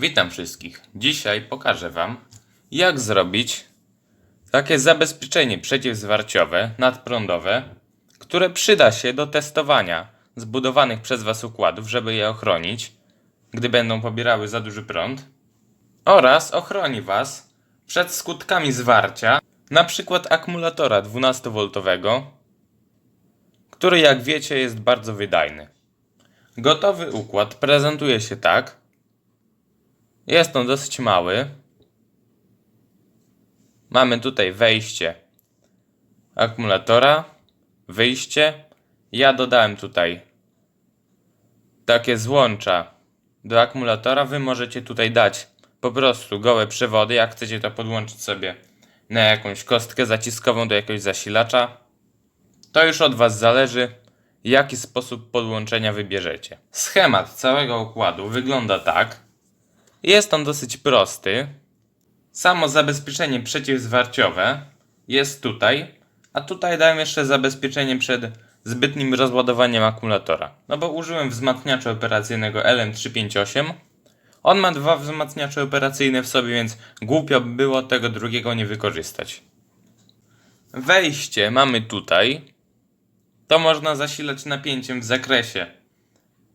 Witam wszystkich. Dzisiaj pokażę Wam, jak zrobić takie zabezpieczenie przeciwzwarciowe nadprądowe, które przyda się do testowania zbudowanych przez Was układów, żeby je ochronić, gdy będą pobierały za duży prąd, oraz ochroni Was przed skutkami zwarcia, na przykład akumulatora 12V, który jak wiecie jest bardzo wydajny. Gotowy układ prezentuje się tak, jest on dosyć mały. Mamy tutaj wejście akumulatora, wyjście. Ja dodałem tutaj takie złącza do akumulatora. Wy możecie tutaj dać po prostu gołe przewody, jak chcecie to podłączyć sobie na jakąś kostkę zaciskową do jakiegoś zasilacza. To już od Was zależy, jaki sposób podłączenia wybierzecie. Schemat całego układu wygląda tak. Jest on dosyć prosty. Samo zabezpieczenie przeciwzwarciowe jest tutaj, a tutaj dałem jeszcze zabezpieczenie przed zbytnim rozładowaniem akumulatora. No bo użyłem wzmacniacza operacyjnego LM358. On ma dwa wzmacniacze operacyjne w sobie, więc głupio by było tego drugiego nie wykorzystać. Wejście mamy tutaj. To można zasilać napięciem w zakresie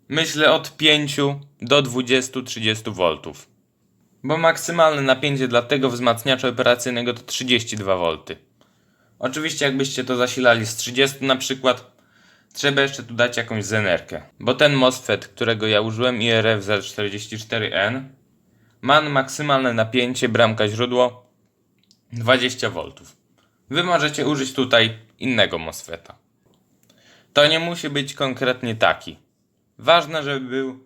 Myślę od 5 do 20-30 V. Bo maksymalne napięcie dla tego wzmacniacza operacyjnego to 32 V. Oczywiście jakbyście to zasilali z 30 na przykład, trzeba jeszcze tu dać jakąś zenerkę. Bo ten MOSFET, którego ja użyłem, IRF Z44N, ma maksymalne napięcie, bramka źródło 20 V. Wy możecie użyć tutaj innego MOSFETA. To nie musi być konkretnie taki. Ważne, żeby był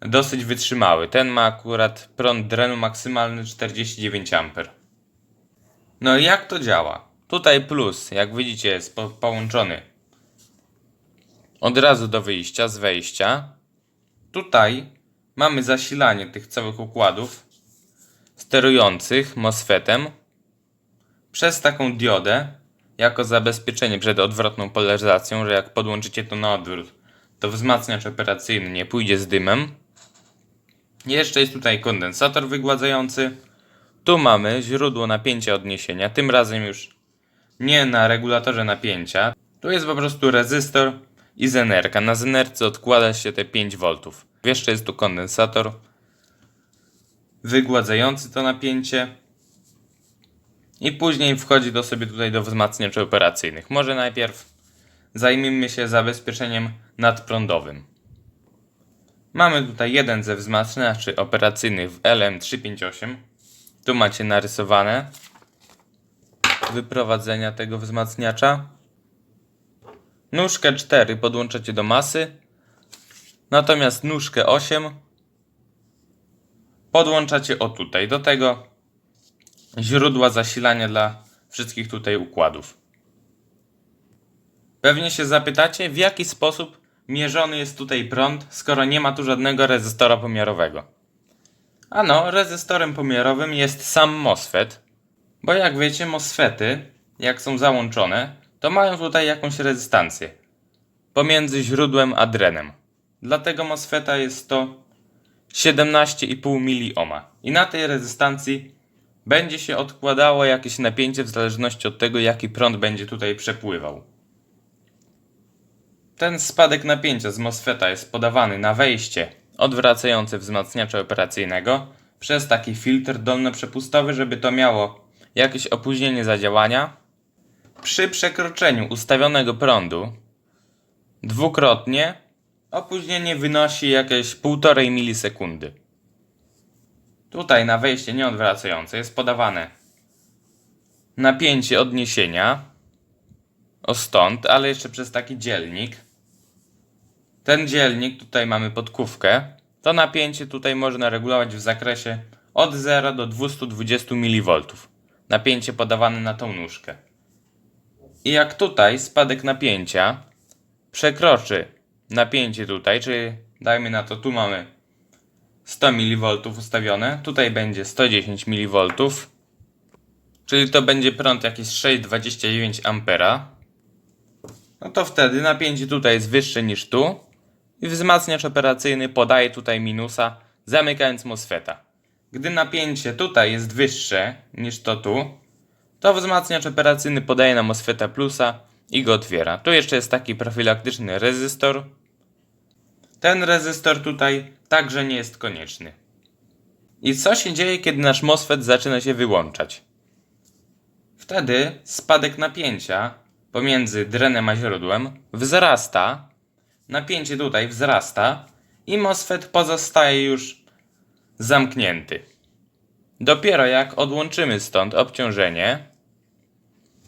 dosyć wytrzymały. Ten ma akurat prąd drenu maksymalny 49 A. No i jak to działa? Tutaj plus, jak widzicie, jest po połączony od razu do wyjścia, z wejścia. Tutaj mamy zasilanie tych całych układów sterujących MOSFETem przez taką diodę jako zabezpieczenie przed odwrotną polaryzacją, że jak podłączycie to na odwrót, to wzmacniacz operacyjny nie pójdzie z dymem. Jeszcze jest tutaj kondensator wygładzający. Tu mamy źródło napięcia odniesienia, tym razem już nie na regulatorze napięcia. Tu jest po prostu rezystor i zenerka. Na zenerce odkłada się te 5 V. Jeszcze jest tu kondensator wygładzający to napięcie. I później wchodzi to sobie tutaj do wzmacniaczy operacyjnych. Może najpierw zajmijmy się zabezpieczeniem nadprądowym. Mamy tutaj jeden ze wzmacniaczy operacyjnych w LM358. Tu macie narysowane wyprowadzenia tego wzmacniacza. Nóżkę 4 podłączacie do masy, natomiast nóżkę 8 podłączacie o tutaj do tego źródła zasilania dla wszystkich tutaj układów. Pewnie się zapytacie, w jaki sposób mierzony jest tutaj prąd, skoro nie ma tu żadnego rezystora pomiarowego. Ano, rezystorem pomiarowym jest sam MOSFET, bo jak wiecie, MOSFETy, jak są załączone, to mają tutaj jakąś rezystancję pomiędzy źródłem a drenem. Dlatego MOSFETA jest to 17,5 miliohma. I na tej rezystancji będzie się odkładało jakieś napięcie w zależności od tego, jaki prąd będzie tutaj przepływał. Ten spadek napięcia z MOSFETA jest podawany na wejście odwracające wzmacniacza operacyjnego przez taki filtr dolnoprzepustowy, żeby to miało jakieś opóźnienie zadziałania. Przy przekroczeniu ustawionego prądu dwukrotnie opóźnienie wynosi jakieś 1,5 milisekundy. Tutaj na wejście nieodwracające jest podawane napięcie odniesienia o stąd, ale jeszcze przez taki dzielnik. Ten dzielnik, tutaj mamy podkówkę. To napięcie tutaj można regulować w zakresie od 0 do 220 mV. Napięcie podawane na tą nóżkę. I jak tutaj spadek napięcia przekroczy napięcie tutaj, czyli dajmy na to, tu mamy 100 mV ustawione, tutaj będzie 110 mV, czyli to będzie prąd jakiś 6,29 A. No to wtedy napięcie tutaj jest wyższe niż tu wzmacniacz operacyjny podaje tutaj minusa zamykając MOSFETA. Gdy napięcie tutaj jest wyższe niż to tu, to wzmacniacz operacyjny podaje na MOSFETA plusa i go otwiera. Tu jeszcze jest taki profilaktyczny rezystor. Ten rezystor tutaj także nie jest konieczny. I co się dzieje, kiedy nasz MOSFET zaczyna się wyłączać? Wtedy spadek napięcia pomiędzy drenem a źródłem wzrasta, napięcie tutaj wzrasta i MOSFET pozostaje już zamknięty. Dopiero jak odłączymy stąd obciążenie,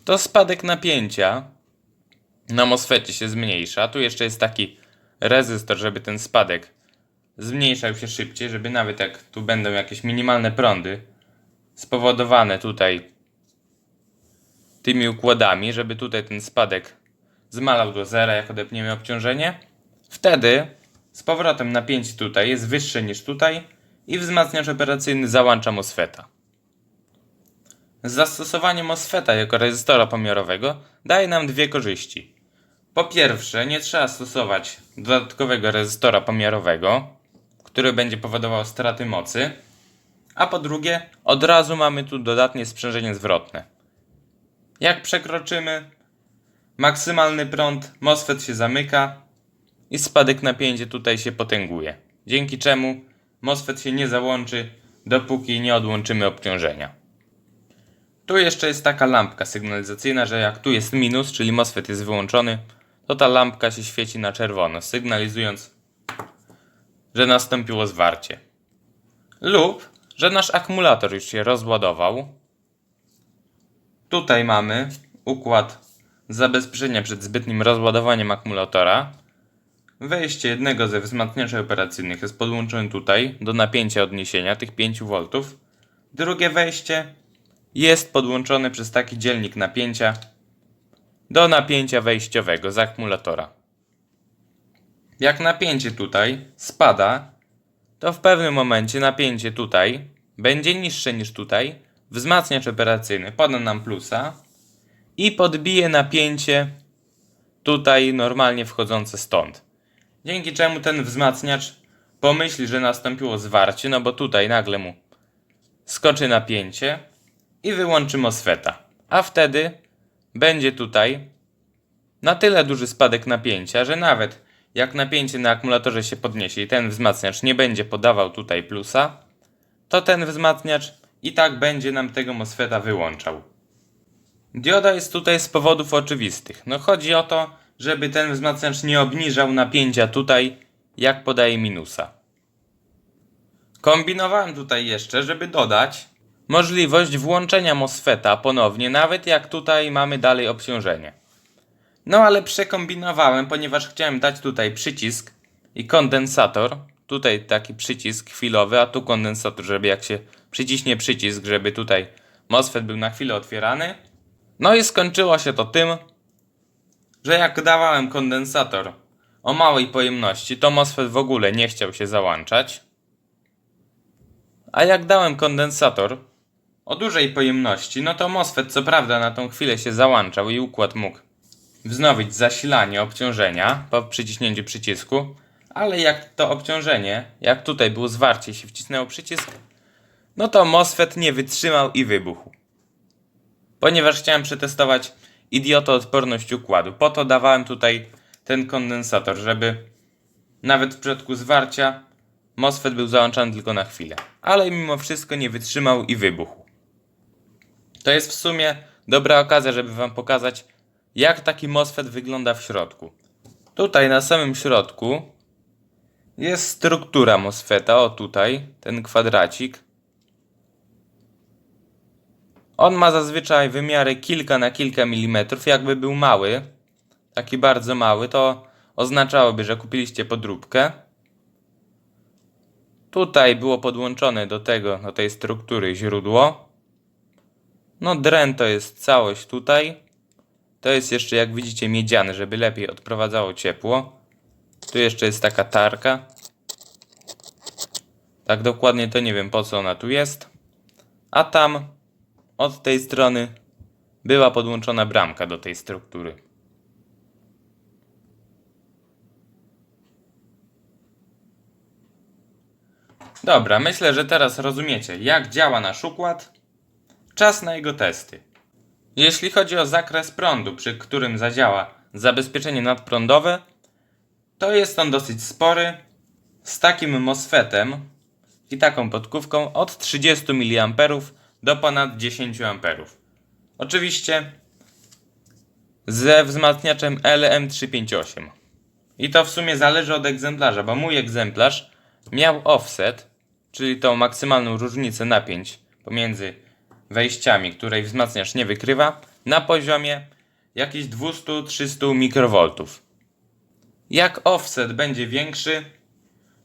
to spadek napięcia na MOSFETie się zmniejsza. Tu jeszcze jest taki rezystor, żeby ten spadek zmniejszał się szybciej, żeby nawet jak tu będą jakieś minimalne prądy spowodowane tutaj tymi układami, żeby tutaj ten spadek zmalał do zera, jak odepniemy obciążenie. Wtedy z powrotem napięcie tutaj jest wyższe niż tutaj i wzmacniacz operacyjny załącza MOSFETA. Zastosowanie MOSFETA jako rezystora pomiarowego daje nam dwie korzyści. Po pierwsze, nie trzeba stosować dodatkowego rezystora pomiarowego, który będzie powodował straty mocy. A po drugie, od razu mamy tu dodatnie sprzężenie zwrotne. Jak przekroczymy maksymalny prąd, MOSFET się zamyka i spadek napięcia tutaj się potęguje. Dzięki czemu MOSFET się nie załączy, dopóki nie odłączymy obciążenia. Tu jeszcze jest taka lampka sygnalizacyjna, że jak tu jest minus, czyli MOSFET jest wyłączony, to ta lampka się świeci na czerwono, sygnalizując, że nastąpiło zwarcie. Lub, że nasz akumulator już się rozładował. Tutaj mamy układ zabezpieczenia przed zbytnim rozładowaniem akumulatora. Wejście jednego ze wzmacniaczy operacyjnych jest podłączone tutaj do napięcia odniesienia tych 5 V. Drugie wejście jest podłączone przez taki dzielnik napięcia do napięcia wejściowego z akumulatora. Jak napięcie tutaj spada, to w pewnym momencie napięcie tutaj będzie niższe niż tutaj. Wzmacniacz operacyjny poda nam plusa i podbije napięcie tutaj normalnie wchodzące stąd. Dzięki czemu ten wzmacniacz pomyśli, że nastąpiło zwarcie, no bo tutaj nagle mu skoczy napięcie i wyłączy MOSFETA. A wtedy będzie tutaj na tyle duży spadek napięcia, że nawet jak napięcie na akumulatorze się podniesie i ten wzmacniacz nie będzie podawał tutaj plusa, to ten wzmacniacz i tak będzie nam tego MOSFETA wyłączał. Dioda jest tutaj z powodów oczywistych. No chodzi o to, żeby ten wzmacniacz nie obniżał napięcia tutaj, jak podaje minusa. Kombinowałem tutaj jeszcze, żeby dodać możliwość włączenia MOSFETA ponownie, nawet jak tutaj mamy dalej obciążenie. No ale przekombinowałem, ponieważ chciałem dać tutaj przycisk i kondensator. Tutaj taki przycisk chwilowy, a tu kondensator, żeby jak się przyciśnie przycisk, żeby tutaj MOSFET był na chwilę otwierany. No i skończyło się to tym, że jak dawałem kondensator o małej pojemności, to MOSFET w ogóle nie chciał się załączać. A jak dałem kondensator o dużej pojemności, no to MOSFET co prawda na tą chwilę się załączał i układ mógł wznowić zasilanie obciążenia po przyciśnięciu przycisku, ale jak to obciążenie, jak tutaj było zwarcie się wcisnęło przycisk, no to MOSFET nie wytrzymał i wybuchł. Ponieważ chciałem przetestować idiotoodporność układu, po to dawałem tutaj ten kondensator, żeby nawet w przypadku zwarcia MOSFET był załączany tylko na chwilę. Ale mimo wszystko nie wytrzymał i wybuchł. To jest w sumie dobra okazja, żeby Wam pokazać, jak taki MOSFET wygląda w środku. Tutaj na samym środku jest struktura MOSFETA, o tutaj, ten kwadracik. On ma zazwyczaj wymiary kilka na kilka milimetrów. Jakby był mały, taki bardzo mały, to oznaczałoby, że kupiliście podróbkę. Tutaj było podłączone do tego, do tej struktury źródło. No dren to jest całość tutaj. To jest jeszcze, jak widzicie, miedziane, żeby lepiej odprowadzało ciepło. Tu jeszcze jest taka tarka. Tak dokładnie to nie wiem po co ona tu jest. A tam od tej strony była podłączona bramka do tej struktury. Dobra, myślę, że teraz rozumiecie, jak działa nasz układ. Czas na jego testy. Jeśli chodzi o zakres prądu, przy którym zadziała zabezpieczenie nadprądowe, to jest on dosyć spory, z takim MOSFETem i taką podkówką od 30 mA do ponad 10 A. Oczywiście ze wzmacniaczem LM358. I to w sumie zależy od egzemplarza, bo mój egzemplarz miał offset, czyli tą maksymalną różnicę napięć pomiędzy wejściami, której wzmacniacz nie wykrywa, na poziomie jakichś 200-300 mikrowoltów. Jak offset będzie większy,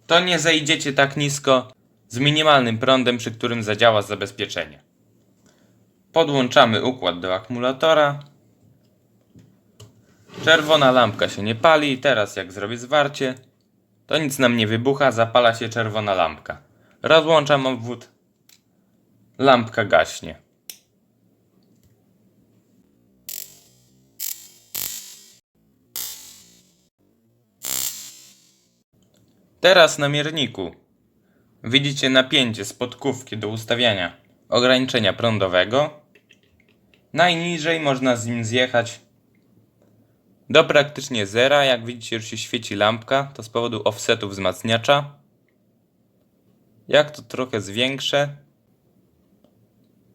to nie zejdziecie tak nisko z minimalnym prądem, przy którym zadziała zabezpieczenie. Podłączamy układ do akumulatora. Czerwona lampka się nie pali. Teraz jak zrobię zwarcie, to nic nam nie wybucha, zapala się czerwona lampka. Rozłączam obwód. Lampka gaśnie. Teraz na mierniku widzicie napięcie z do ustawiania ograniczenia prądowego. Najniżej można z nim zjechać do praktycznie zera. Jak widzicie już się świeci lampka, to z powodu offsetu wzmacniacza. Jak to trochę zwiększę,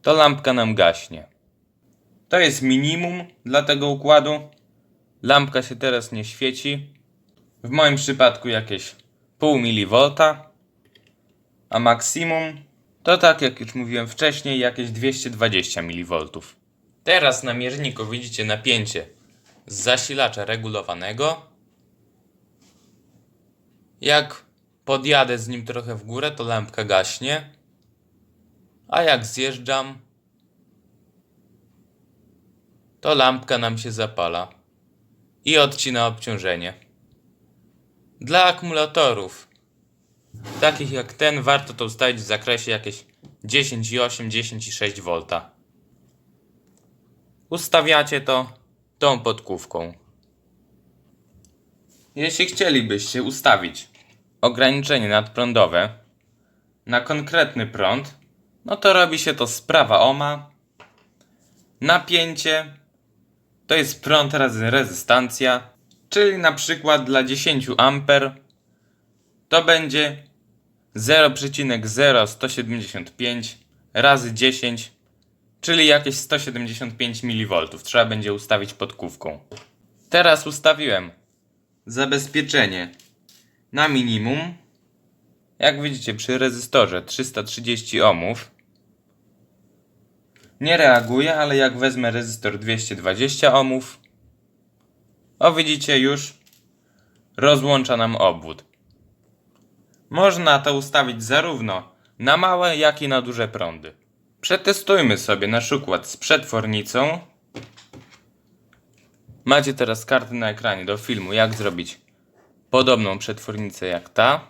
to lampka nam gaśnie. To jest minimum dla tego układu. Lampka się teraz nie świeci. W moim przypadku jakieś pół milivolta, a maksimum to tak jak już mówiłem wcześniej jakieś 220 mV. Teraz na mierniku widzicie napięcie z zasilacza regulowanego. Jak podjadę z nim trochę w górę, to lampka gaśnie. A jak zjeżdżam, to lampka nam się zapala i odcina obciążenie. Dla akumulatorów, takich jak ten, warto to ustawić w zakresie jakieś 10,8, 10,6 V. Ustawiacie to tą podkówką. Jeśli chcielibyście ustawić ograniczenie nadprądowe na konkretny prąd, no to robi się to z prawa ohma. Napięcie to jest prąd razy rezystancja, czyli na przykład dla 10 A to będzie 0,0175 razy 10, czyli jakieś 175 mV. Trzeba będzie ustawić podkówką. Teraz ustawiłem zabezpieczenie na minimum. Jak widzicie przy rezystorze 330 ohmów nie reaguje, ale jak wezmę rezystor 220 ohmów, o widzicie już rozłącza nam obwód. Można to ustawić zarówno na małe, jak i na duże prądy. Przetestujmy sobie nasz układ z przetwornicą. Macie teraz karty na ekranie do filmu, jak zrobić podobną przetwornicę jak ta.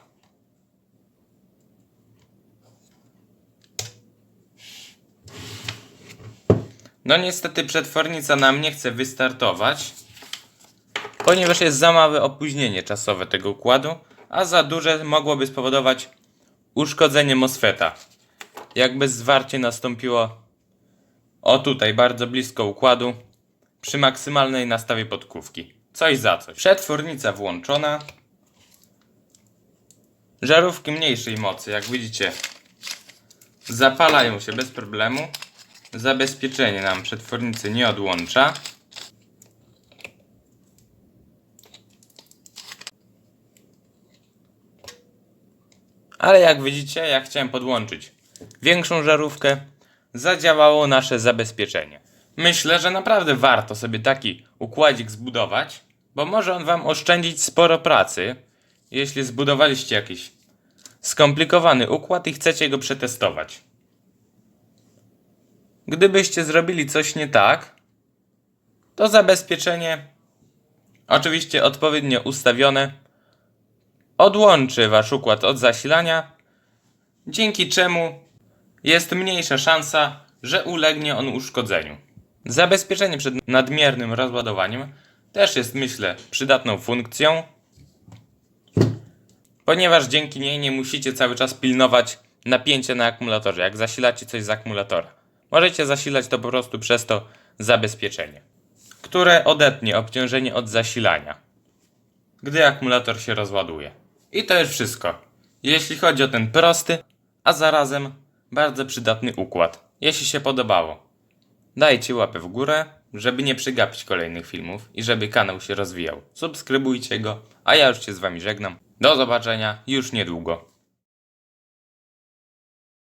No niestety przetwornica nam nie chce wystartować, ponieważ jest za małe opóźnienie czasowe tego układu, a za duże mogłoby spowodować uszkodzenie MOSFETA. Jakby zwarcie nastąpiło o tutaj, bardzo blisko układu, przy maksymalnej nastawie podkówki. Coś za coś. Przetwornica włączona. Żarówki mniejszej mocy, jak widzicie, zapalają się bez problemu. Zabezpieczenie nam przetwornicy nie odłącza. Ale jak widzicie, jak chciałem podłączyć większą żarówkę, zadziałało nasze zabezpieczenie. Myślę, że naprawdę warto sobie taki układzik zbudować, bo może on Wam oszczędzić sporo pracy, jeśli zbudowaliście jakiś skomplikowany układ i chcecie go przetestować. Gdybyście zrobili coś nie tak, to zabezpieczenie, oczywiście odpowiednio ustawione, odłączy Wasz układ od zasilania, dzięki czemu jest mniejsza szansa, że ulegnie on uszkodzeniu. Zabezpieczenie przed nadmiernym rozładowaniem też jest, myślę, przydatną funkcją. ponieważ dzięki niej nie musicie cały czas pilnować napięcia na akumulatorze, jak zasilacie coś z akumulatora. Możecie zasilać to po prostu przez to zabezpieczenie, które odetnie obciążenie od zasilania, gdy akumulator się rozładuje. I to już wszystko, jeśli chodzi o ten prosty, a zarazem bardzo przydatny układ. Jeśli się podobało, dajcie łapę w górę, żeby nie przegapić kolejnych filmów i żeby kanał się rozwijał. Subskrybujcie go, a ja już się z wami żegnam. Do zobaczenia już niedługo.